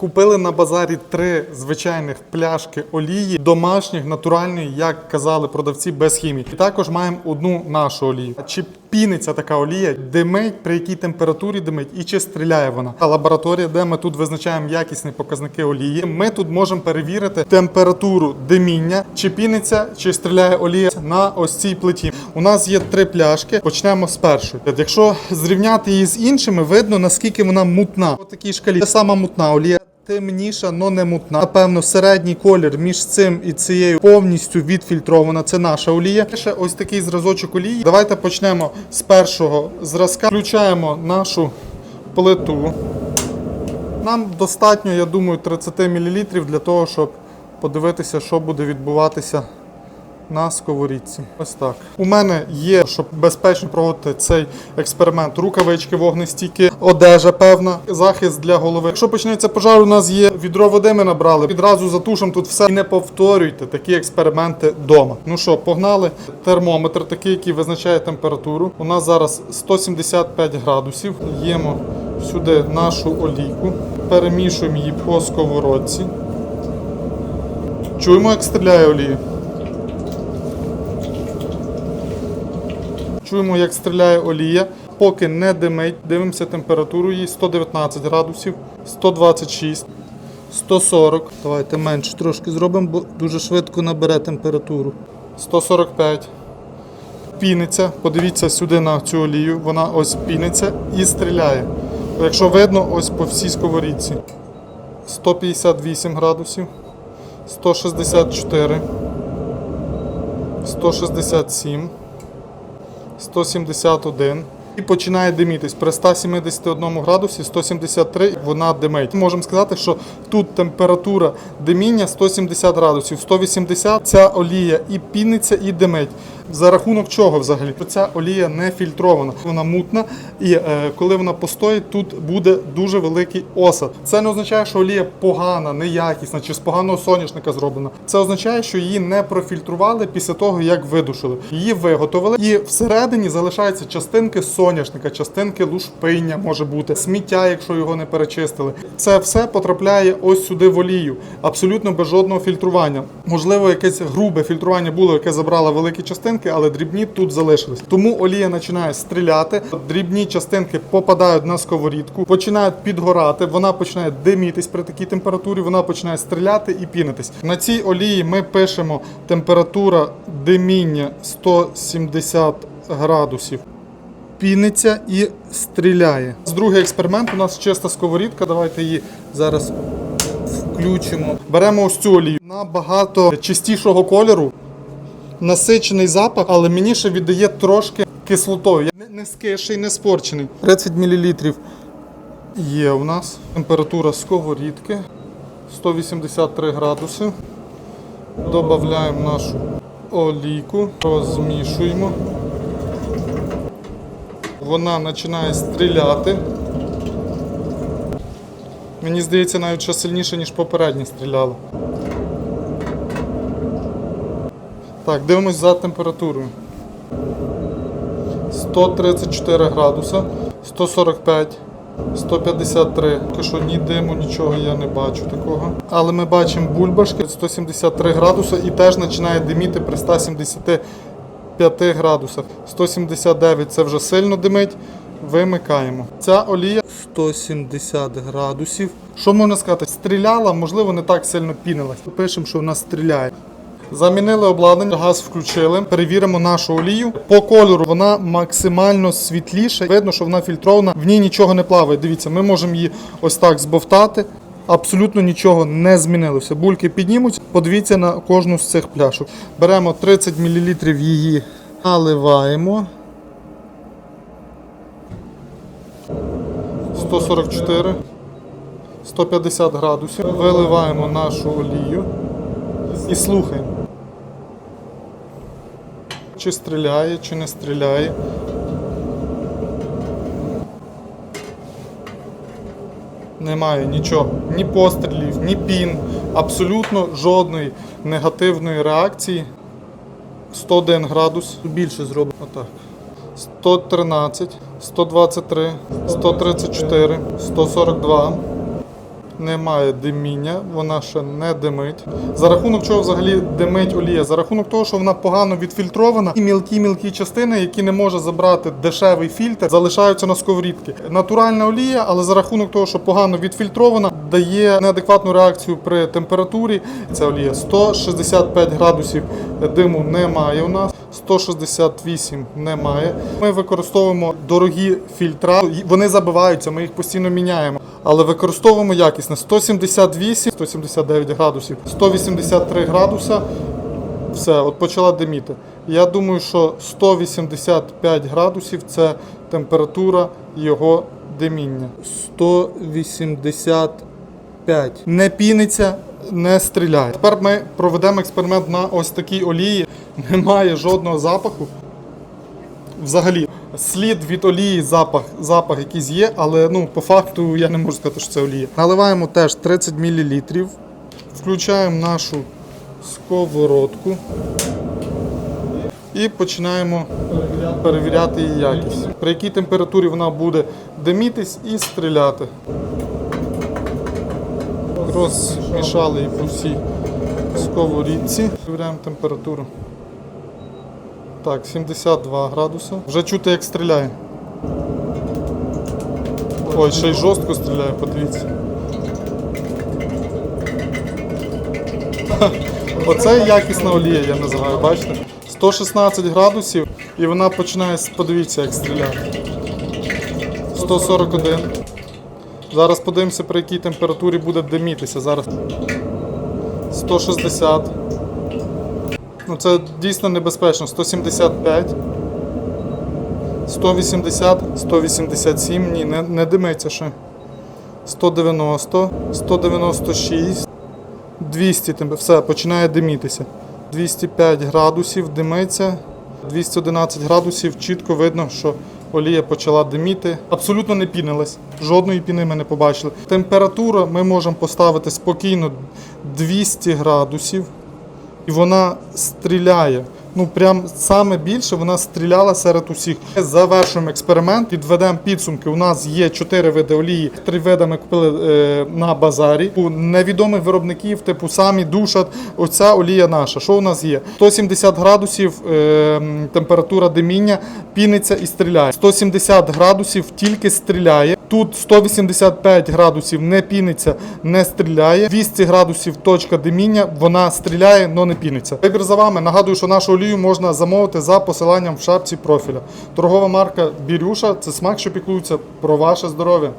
Купили на базарі три звичайних пляшки олії, домашніх, натуральної, як казали продавці, без хімії. І також маємо одну нашу олію. Чи піниться така олія, димить, при якій температурі димить і чи стріляє вона? А лабораторія, де ми тут визначаємо якісні показники олії, ми тут можемо перевірити температуру диміння, чи піниться, чи стріляє олія на ось цій плиті. У нас є три пляшки. Почнемо з першої. Якщо зрівняти її з іншими, видно наскільки вона мутна. По такій шкалі. Це сама мутна олія. Темніша, але не мутна. Напевно, середній колір між цим і цією повністю відфільтрована. Це наша олія. Ще ось такий зразочок олії. Давайте почнемо з першого зразка. Включаємо нашу плиту. Нам достатньо, я думаю, 30 мл для того, щоб подивитися, що буде відбуватися на сковорідці. Ось так. У мене є, щоб безпечно проводити цей експеримент, рукавички вогнестійкі, одежа певна, захист для голови. Якщо почнеться пожар, у нас є відро води. Ми набрали. Відразу затушимо тут все. І не повторюйте такі експерименти вдома. Ну що, погнали? Термометр, такий, який визначає температуру. У нас зараз 175 градусів. Їмо сюди нашу олійку, перемішуємо її по сковородці. Чуємо, як стріляє олія. Чуємо, як стріляє олія. Поки не димить, дивимося температуру її 119 градусів, 126, 140. Давайте менше трошки зробимо, бо дуже швидко набере температуру. 145. Піниться. Подивіться сюди на цю олію. Вона ось піниться і стріляє. Якщо видно, ось по всій сковорідці. 158 градусів, 164, 167. 171 і починає димітись. При 171 градусі 173 вона димить. Можемо сказати, що тут температура диміння 170 градусів, 180 ця олія і піниться, і димить. За рахунок чого взагалі? Ця олія не фільтрована, вона мутна, і е, коли вона постоїть, тут буде дуже великий осад. Це не означає, що олія погана, неякісна чи з поганого соняшника зроблена. Це означає, що її не профільтрували після того, як видушили. Її виготовили, і всередині залишаються частинки соняшника, частинки лушпиння може бути, сміття, якщо його не перечистили. Це все потрапляє ось сюди в олію, абсолютно без жодного фільтрування. Можливо, якесь грубе фільтрування було, яке забрало великі частинки, але дрібні тут залишились. Тому олія починає стріляти, дрібні частинки попадають на сковорідку, починають підгорати. Вона починає димітись при такій температурі. Вона починає стріляти і пінитись. На цій олії ми пишемо температура диміння 170 градусів. Піниться і стріляє. З Другий експеримент у нас чиста сковорідка. Давайте її зараз включимо. Беремо ось цю олію набагато чистішого кольору, насичений запах, але мені ще віддає трошки кислотою. Не, скиший, не спорчений. 30 мл є у нас. Температура сковорідки 183 градуси. Додаємо нашу олійку, розмішуємо. Вона починає стріляти. Мені здається, навіть ще сильніше, ніж попереднє стріляло. Так, дивимось за температурою. 134 градуса, 145, 153. Поки що ні диму, нічого я не бачу такого. Але ми бачимо бульбашки 173 градуса і теж починає диміти при 175 градусах. 179 це вже сильно димить. Вимикаємо. Ця олія 170 градусів. Що можна сказати? Стріляла, можливо, не так сильно пінилась. Пишемо, що вона стріляє. Замінили обладнання, газ включили. Перевіримо нашу олію. По кольору вона максимально світліша. Видно, що вона фільтрована, в ній нічого не плаває. Дивіться, ми можемо її ось так збовтати. Абсолютно нічого не змінилося. Бульки піднімуться. Подивіться на кожну з цих пляшок. Беремо 30 мл її, наливаємо. 144, 150 градусів. Виливаємо нашу олію і слухаємо. Чи стріляє, чи не стріляє. Немає нічого, ні пострілів, ні пін, абсолютно жодної негативної реакції. 101 градус, більше отак. 113, 123, 134, 142, немає диміння, вона ще не димить. За рахунок чого взагалі димить олія? За рахунок того, що вона погано відфільтрована, і мілкі-мілкі частини, які не може забрати дешевий фільтр, залишаються на сковорідці. Натуральна олія, але за рахунок того, що погано відфільтрована, дає неадекватну реакцію при температурі. Ця олія 165 градусів диму немає у нас. 168 немає. Ми використовуємо дорогі фільтра. Вони забиваються, ми їх постійно міняємо. Але використовуємо якісне 178, 179 градусів, 183 градуса. Все, от почала диміти. Я думаю, що 185 градусів це температура його диміння. 185. Не піниться, не стріляє. Тепер ми проведемо експеримент на ось такій олії. Немає жодного запаху. Взагалі, слід від олії, запах, запах якийсь є, але ну, по факту я не можу сказати, що це олія. Наливаємо теж 30 мл. Включаємо нашу сковородку і починаємо перевіряти її якість. При якій температурі вона буде димітись і стріляти. Розмішали по всій сковорідці. Перевіряємо температуру. Так, 72 градуси. Вже чути, як стріляє. Ой, ще й жорстко стріляє, подивіться. Оце якісна олія, я називаю, бачите? 116 градусів і вона починає, подивіться, як стріляти. 141. Зараз подивимося, при якій температурі буде димітися. Зараз 160. Ну, це дійсно небезпечно. 175. 180, 187, ні, не, не димиться ще. 190, 196, 200, темп- все, починає димітися. 205 градусів димиться, 211 градусів, чітко видно, що олія почала диміти. Абсолютно не пінилась, жодної піни ми не побачили. Температура ми можемо поставити спокійно 200 градусів і вона стріляє. Ну, прям саме більше вона стріляла серед усіх. Завершуємо експеримент, підведемо підсумки. У нас є чотири види олії. Три види ми купили е, на базарі. У невідомих виробників, типу самі душат. Оця олія наша. Що у нас є? 170 градусів е, температура диміння, піниться і стріляє. 170 градусів тільки стріляє. Тут 185 градусів не піниться, не стріляє. 200 градусів точка диміння, вона стріляє, але не піниться. Вибір за вами. Нагадую, що нашу олію можна замовити за посиланням в шапці профіля. Торгова марка Бірюша це смак, що піклується про ваше здоров'я.